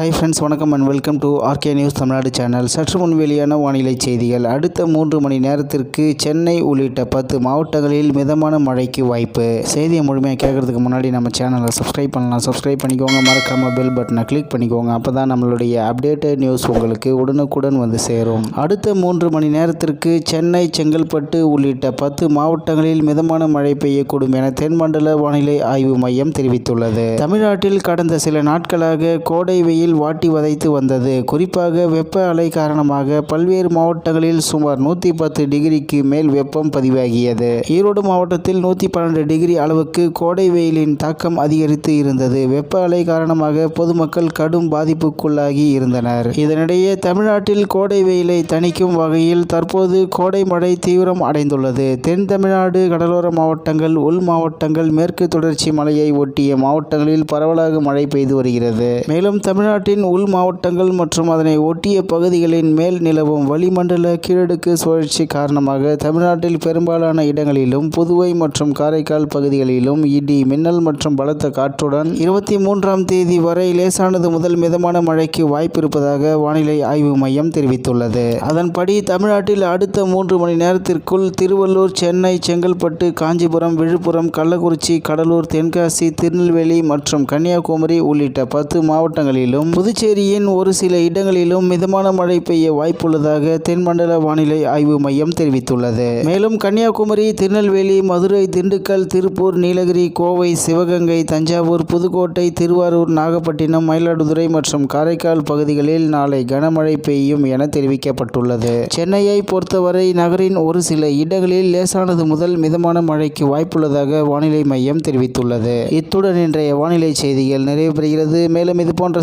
High friends வணக்கம் and welcome to RK news Tamil Nadu channel சற்று முன் வெளியான வானிலை செய்திகள். அடுத்த மூன்று மணி நேரத்திற்கு சென்னை உள்ளிட்ட பத்து மாவட்டங்களில் மிதமான மழைக்கு வாய்ப்பு. செய்தியை முழுமையாக கேட்கறதுக்கு முன்னாடி நம்ம சேனலை சப்ஸ்கிரைப் பண்ணலாம். சப்ஸ்கிரைப் பண்ணிக்கோங்க. மறக்காம பெல் பட்டனை கிளிக் பண்ணிக்கோங்க. அப்போ தான் நம்மளுடைய அப்டேட்டட் நியூஸ் உங்களுக்கு உடனுக்குடன் வந்து சேரும். அடுத்த மூன்று மணி நேரத்திற்கு சென்னை செங்கல்பட்டு உள்ளிட்ட பத்து மாவட்டங்களில் மிதமான மழை பெய்யக்கூடும் என தென்மண்டல வானிலை ஆய்வு மையம் தெரிவித்துள்ளது. தமிழ்நாட்டில் கடந்த சில நாட்களாக கோடை வெயில் வாட்டி வதைத்து வந்தது. குறிப்பாக வெப்ப அலை காரணமாக பல்வேறு மாவட்டங்களில் சுமார் நூற்றி பத்து டிகிரிக்கு மேல் வெப்பம் பதிவாகியது. ஈரோடு மாவட்டத்தில் நூற்றி பன்னெண்டு டிகிரி அளவுக்கு கோடை வெயிலின் தாக்கம் அதிகரித்து இருந்தது. வெப்ப அலை காரணமாக பொதுமக்கள் கடும் பாதிப்புக்குள்ளாகி இருந்தனர். இதனிடையே தமிழ்நாட்டில் கோடை வெயிலை தணிக்கும் வகையில் தற்போது கோடை மழை தீவிரம் அடைந்துள்ளது. தென் தமிழ்நாடு கடலோர மாவட்டங்கள் உள் மாவட்டங்கள் மேற்கு தொடர்ச்சி மலையை ஒட்டிய மாவட்டங்களில் பரவலாக மழை பெய்து வருகிறது. மேலும் தமிழ்நாடு தமிழ்நாட்டின் உள் மாவட்டங்கள் மற்றும் அதனை ஒட்டிய பகுதிகளின் மேல் நிலவும் வளிமண்டல கீழடுக்கு சுழற்சி காரணமாக தமிழ்நாட்டில் பெரும்பாலான இடங்களிலும் புதுவை மற்றும் காரைக்கால் பகுதிகளிலும் இடி மின்னல் மற்றும் பலத்த காற்றுடன் இருபத்தி மூன்றாம் தேதி வரை லேசானது முதல் மிதமான மழைக்கு வாய்ப்பு இருப்பதாக வானிலை ஆய்வு மையம் தெரிவித்துள்ளது. அதன்படி தமிழ்நாட்டில் அடுத்த மூன்று மணி நேரத்திற்குள் திருவள்ளூர் சென்னை செங்கல்பட்டு காஞ்சிபுரம் விழுப்புரம் கள்ளக்குறிச்சி கடலூர் தென்காசி திருநெல்வேலி மற்றும் கன்னியாகுமரி உள்ளிட்ட பத்து மாவட்டங்களிலும் புதுச்சேரியின் ஒரு சில இடங்களிலும் மிதமான மழை பெய்ய வாய்ப்புள்ளதாக தென்மண்டல வானிலை ஆய்வு மையம் தெரிவித்துள்ளது. மேலும் கன்னியாகுமரி திருநெல்வேலி மதுரை திண்டுக்கல் திருப்பூர் நீலகிரி கோவை சிவகங்கை தஞ்சாவூர் புதுக்கோட்டை திருவாரூர் நாகப்பட்டினம் மயிலாடுதுறை மற்றும் காரைக்கால் பகுதிகளில் நாளை கனமழை பெய்யும் என தெரிவிக்கப்பட்டுள்ளது. சென்னையை பொறுத்தவரை நகரின் ஒரு சில இடங்களில் லேசானது முதல் மிதமான மழைக்கு வாய்ப்புள்ளதாக வானிலை மையம் தெரிவித்துள்ளது. இத்துடன் இன்றைய வானிலை செய்திகள் நிறைவு பெறுகிறது மேலும் இது போன்ற